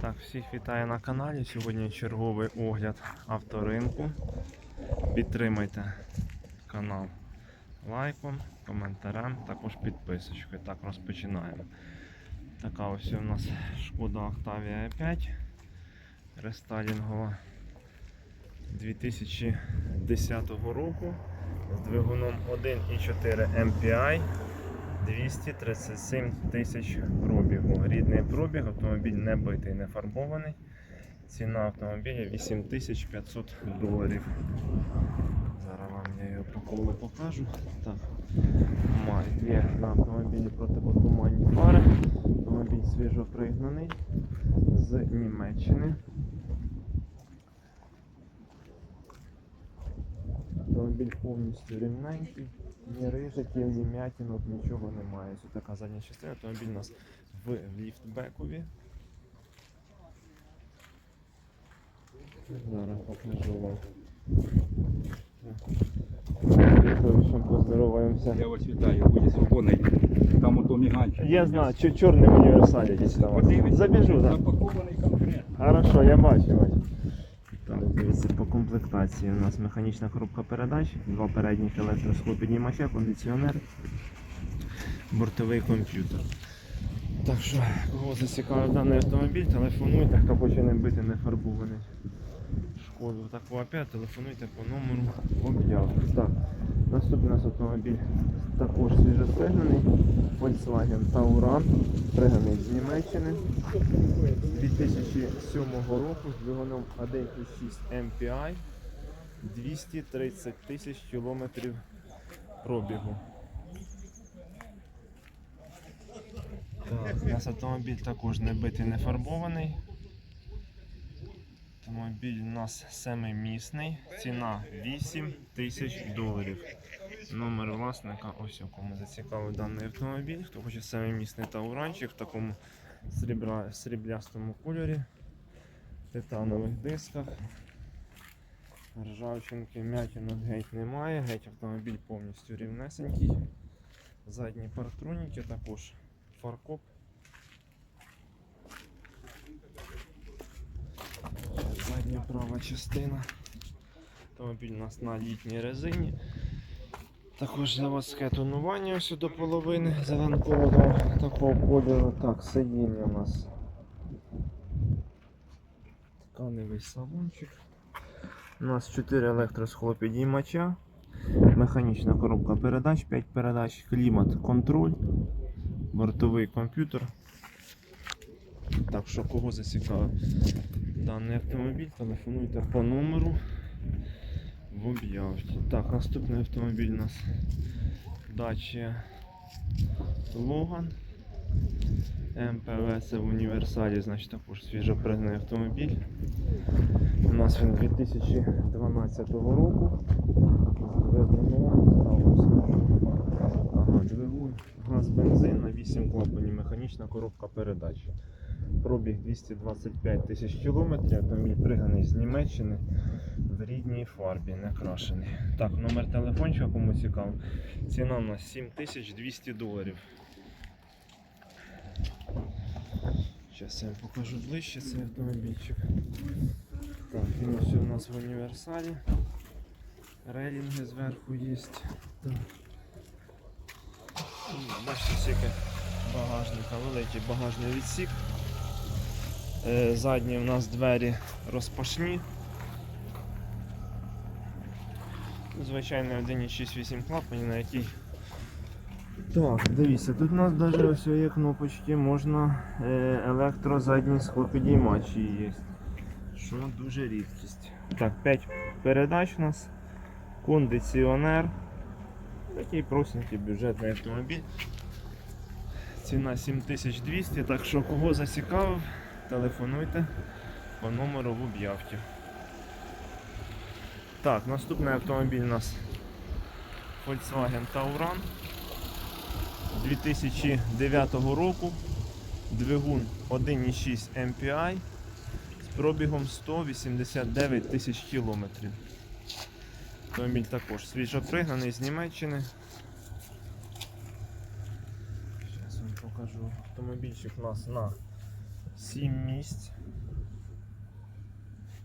Так, всіх вітаю на каналі. Сьогодні черговий огляд авторинку. Підтримайте канал лайком, коментарем, також підписочкою. Так, розпочинаємо. Така ось у нас шкода Octavia 5 рестайлінгова 2010 року з двигуном 1,4 MPI 237 тисяч пробігу. Рідний пробіг, автомобіль не битий, не фарбований. Ціна автомобіля 8500 доларів. Зараз вам я його по колу покажу. Так. Є на автомобілі протипотуманні фари. Автомобіль свіжо пригнаний з Німеччини. Автомобіль повністю рівненький, ні рижиків, ні м'ятінок, нічого немає. Ось така задня частина. Автомобіль у нас в ліфтбекові. Зараз покажу вам. Поздороваємося. Я вас вітаю, будь свободний. Там ото міганчик. Я знаю, чо- чорний універсалі десь там. Забіжу, так. Запакований конкретно. Хорошо, я бачу, бачу. Так, дивіться, по комплектації у нас механічна коробка передач, два передніх електросхлопіднімача, кондиціонер, бортовий комп'ютер. Так що, кого зацікавив даний автомобіль, телефонуйте, хто хоче не бити, не фарбований. Шкоду таку опять, телефонуйте по номеру в. Так, наступний у нас автомобіль також свіжопригнаний. Volkswagen Tauran, пригнаний з Німеччини. 2007 року з двигуном 1,6 MPI 230 тисяч кілометрів пробігу. Так, у нас автомобіль також не битий, не фарбований. Автомобіль у нас семимісний, ціна 8 тисяч доларів. Номер власника, ось у кому зацікавив даний автомобіль. Хто хоче семимісний тауранчик в такому срібра, сріблястому кольорі, титанових дисках. Ржавчинки, м'ятінок геть немає, геть автомобіль повністю рівнесенький. Задні партроніки також фаркоп. Задня права частина. Автомобіль у нас на літній резині. Також заводське тонування ось до половини зеленкового такого кольору. Так, сидіння у нас тканевий салончик. У нас 4 електросхлопідіймача, механічна коробка передач, 5 передач, клімат, контроль, бортовий комп'ютер. Так що кого зацікавив даний автомобіль, телефонуйте по номеру в об'явці. Так, наступний автомобіль у нас Dacia Logan. МПВ це в універсалі, значить також свіжопригнаний автомобіль. У нас він 2012 року. Ага, двигун, газ, бензин на 8 клапанів, механічна коробка передач. Пробіг 225 тисяч кілометрів, автомобіль приганий з Німеччини в рідній фарбі, не крашений. Так, номер телефончика, кому цікаво. Ціна у нас 7200 доларів. Зараз я вам покажу ближче цей автомобільчик. Так, він ось у нас в універсалі. Рейлінги зверху є. Так. Бачите, скільки багажника, великий багажний відсік. Е, Задні у нас двері розпашні. Звичайно 1,6-8 клапанів, на який. Так, дивіться, тут у нас навіть ось є кнопочки, можна е, електрозадні схлопідіймачі є. Що дуже рідкість. Так, 5 передач у нас, кондиціонер. Такий простенький бюджетний автомобіль. Ціна 7200, так що кого зацікавив, телефонуйте по номеру в об'явці. Так, наступний автомобіль у нас Volkswagen Tauran 2009 року. Двигун 1,6 MPI з пробігом 189 тисяч кілометрів. Автомобіль також свіжопригнаний з Німеччини. Зараз вам покажу. Автомобільчик у нас на 7 місць.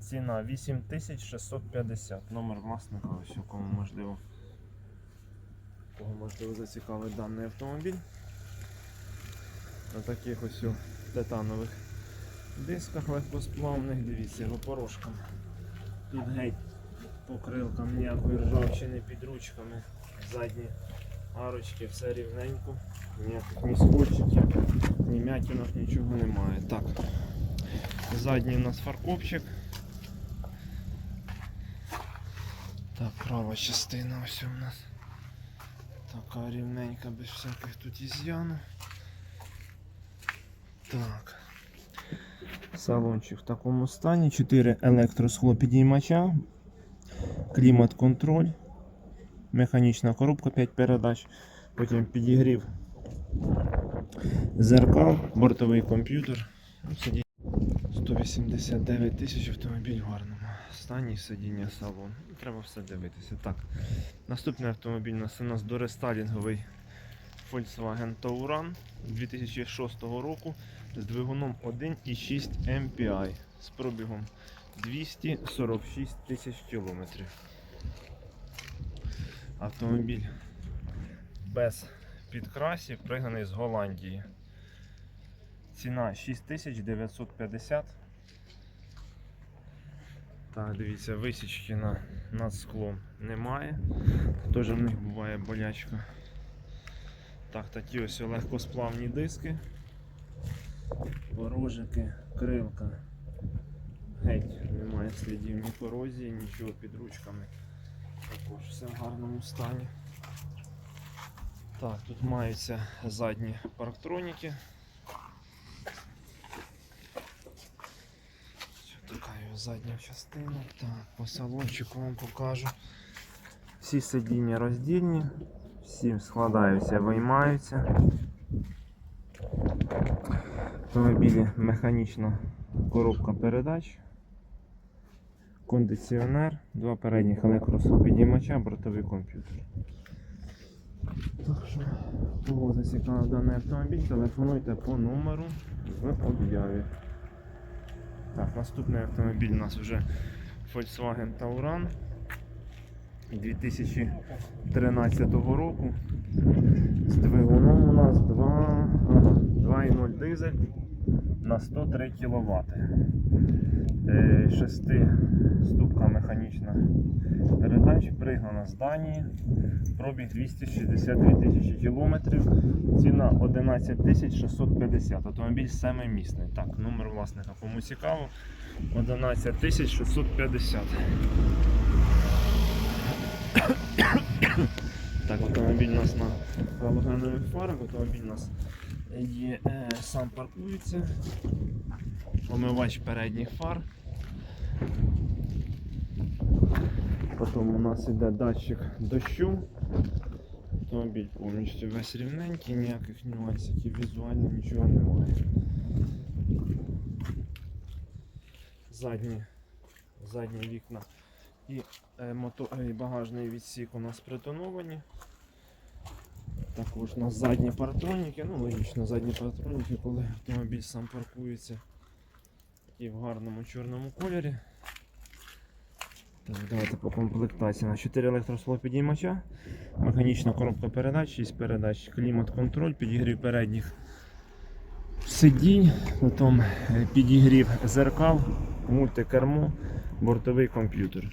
Ціна 8650. Номер власника, ось у кому можливо. Кого можливо зацікавить даний автомобіль. На таких ось у титанових дисках легкосплавних, дивіться, його порошком. Тут геть покрилкам ніякої ржавчини під ручками. Задні арочки, все рівненько. Ніяких ні ні м'ятінок, нічого немає. Так. Задній у нас фаркопчик. Так, права частина ось у нас. Така рівненька, без всяких тут із'яну. Так. Салончик в такому стані. 4 електросхлопідіймача, клімат-контроль, механічна коробка 5 передач, потім підігрів зеркал, бортовий комп'ютер. Ну, 189 тисяч автомобіль в гарному стані, сидіння салон. Треба все дивитися. Так. Наступний автомобіль у нас дорестайлінговий Volkswagen Touran 2006 року з двигуном 1,6 MPI з пробігом 246 тисяч кілометрів. Автомобіль без підкрасів, пригнаний з Голландії. Ціна 6950. Так, дивіться, висічки на, над склом немає. Теж в них буває болячка. Так, такі ось легкосплавні диски. Порожики, крилка. Геть, немає слідів ні корозії, нічого під ручками. Також все в гарному стані. Так, тут маються задні парктроніки. Така його задня частина. Так, по салончику вам покажу. Всі сидіння роздільні, всі складаються, виймаються. Автомобілі механічна коробка передач, кондиціонер, два передніх електросопідіймача, бортовий комп'ютер. Так що, кого зацікавив даний автомобіль, телефонуйте по номеру в об'яві. Так, наступний автомобіль у нас вже Volkswagen Tauran 2013 року. З двигуном у нас 2,0 дизель на 103 кВт. Шести ступка механічна передач, пригнана з Данії, пробіг 262 тисячі кілометрів, ціна 11 тисяч 650, автомобіль семимісний. Так, номер власника кому цікаво, 11 тисяч 650. Так, автомобіль у нас на галогенових фарах, автомобіль у нас є, е, сам паркується, омивач передніх фар. Потім у нас іде датчик дощу. Автомобіль повністю весь рівненький, ніяких нюансів, візуально нічого немає. Задні, задні вікна і, е, е, і багажний відсік у нас притоновані. Також у нас задні партроніки, ну логічно, задні партроніки, коли автомобіль сам паркується і в гарному чорному кольорі. Так, давайте по комплектації. На 4 електросхлопідіймача, механічна коробка передач, 6 передач, клімат-контроль, підігрів передніх сидінь, потім е, підігрів зеркал, мультикермо, бортовий комп'ютер.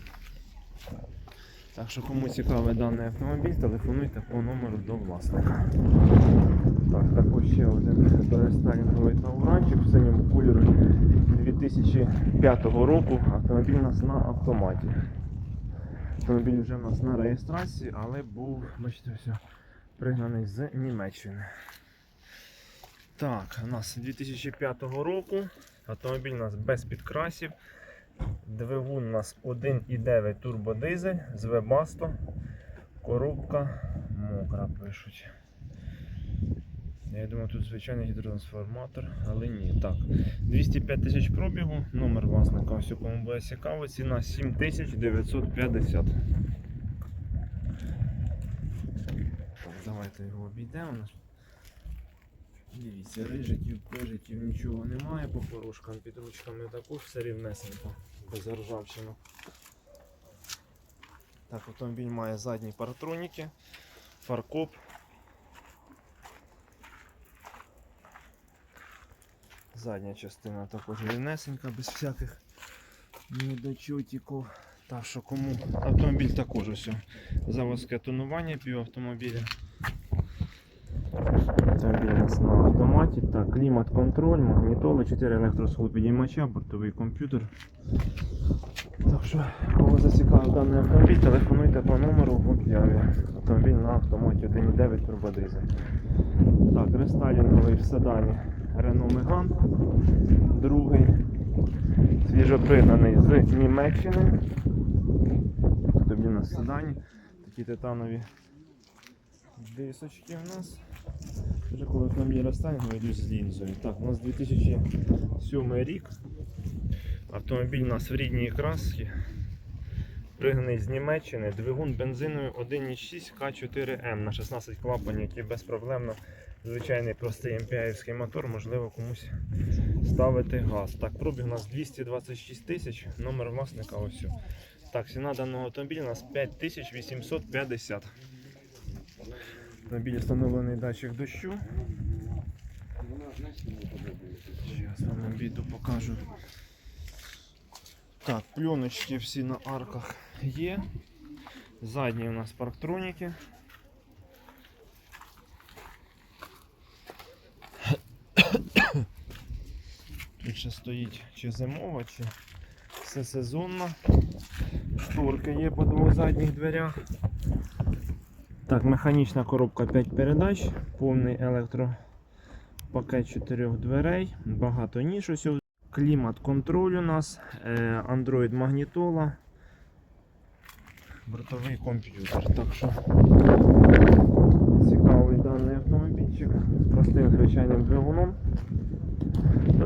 Так що кому цікавий даний автомобіль, телефонуйте по номеру до власника. Так, також ще один перестайлінговий тауранчик в синьому кольорі 2005 року. Автомобіль у нас на автоматі. Автомобіль вже у нас на реєстрації, але був, бачите, все, пригнаний з Німеччини. Так, у нас 2005 року. Автомобіль у нас без підкрасів. Двигун у нас 1,9 турбодизель з Webasto. Коробка мокра пишуть. Я думаю, тут звичайний гідротрансформатор, але ні. Так, 205 тисяч пробігу, номер власника, ось у кому буде цікаво, ціна 7950. Так, давайте його обійдемо. Дивіться, рижиків, пижиків нічого немає, по порожкам під ручками також все рівнесенько, без ржавчини. Так, автомобіль має задні паратроніки, фаркоп. Задня частина також рівнесенька, без всяких недочотиків. Так що кому автомобіль також ось заводське тонування півавтомобіля. Автомобіль у нас на автоматі. Так, клімат-контроль, магнітоли, 4 електросхолопідіймача, бортовий комп'ютер. Так що, кого зацікавив даний автомобіль, телефонуйте по номеру в об'яві. Автомобіль на автоматі 1.9 турбодизель. Так, рестайлінговий в седані Renault Megane. Другий. Свіжопригнаний з Німеччини. Тобі на седані. Такі титанові дисочки у нас. Вже коли автомобіль рестайлінговий йдуть з лінзою. Так, у нас 2007 рік. Автомобіль у нас в рідній красці. Пригнаний з Німеччини, двигун бензиновий 1.6 К4М на 16 клапанів, який безпроблемно звичайний простий MPI мотор, можливо комусь ставити газ. Так, пробіг у нас 226 тисяч, номер власника ось. Так, ціна даного автомобіля у нас 5850. Автомобіль встановлений датчик дощу. Зараз вам обіду покажу. Так, пленочки всі на арках є. Задні у нас парктроніки. Тут ще стоїть чи зимова, чи все сезонно. Шторки є по двох задніх дверях. Так, механічна коробка 5 передач, повний електропакет 4 дверей, багато ніж ось. Клімат контроль у нас, е, Android магнітола, бортовий комп'ютер. Так що цікавий даний автомобільчик з простим звичайним двигуном.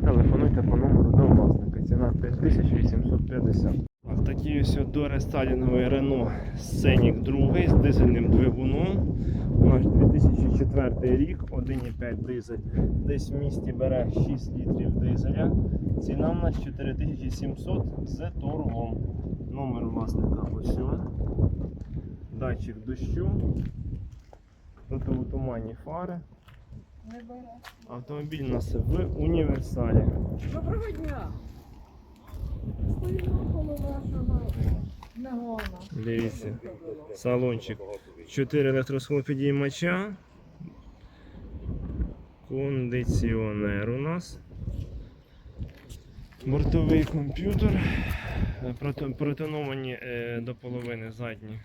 Телефонуйте по номеру до власника. Ціна 5850. Так, такий ось дорестайлінговий Renault Scenic 2 з дизельним двигуном. У нас 2004 рік, 1,5 дизель. Десь в місті бере 6 літрів дизеля. Ціна у нас 4700 з торгом. Номер власника ось. Датчик дощу. Противотуманні фари. Не бере. Автомобіль у нас в універсалі. Доброго дня. Дивіться, салончик. 4 електросхлопідіймача. Кондиціонер у нас. Бортовий комп'ютер. Протоновані е, до половини задні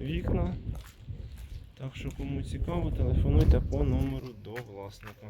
вікна. Так що кому цікаво, телефонуйте по номеру до власника.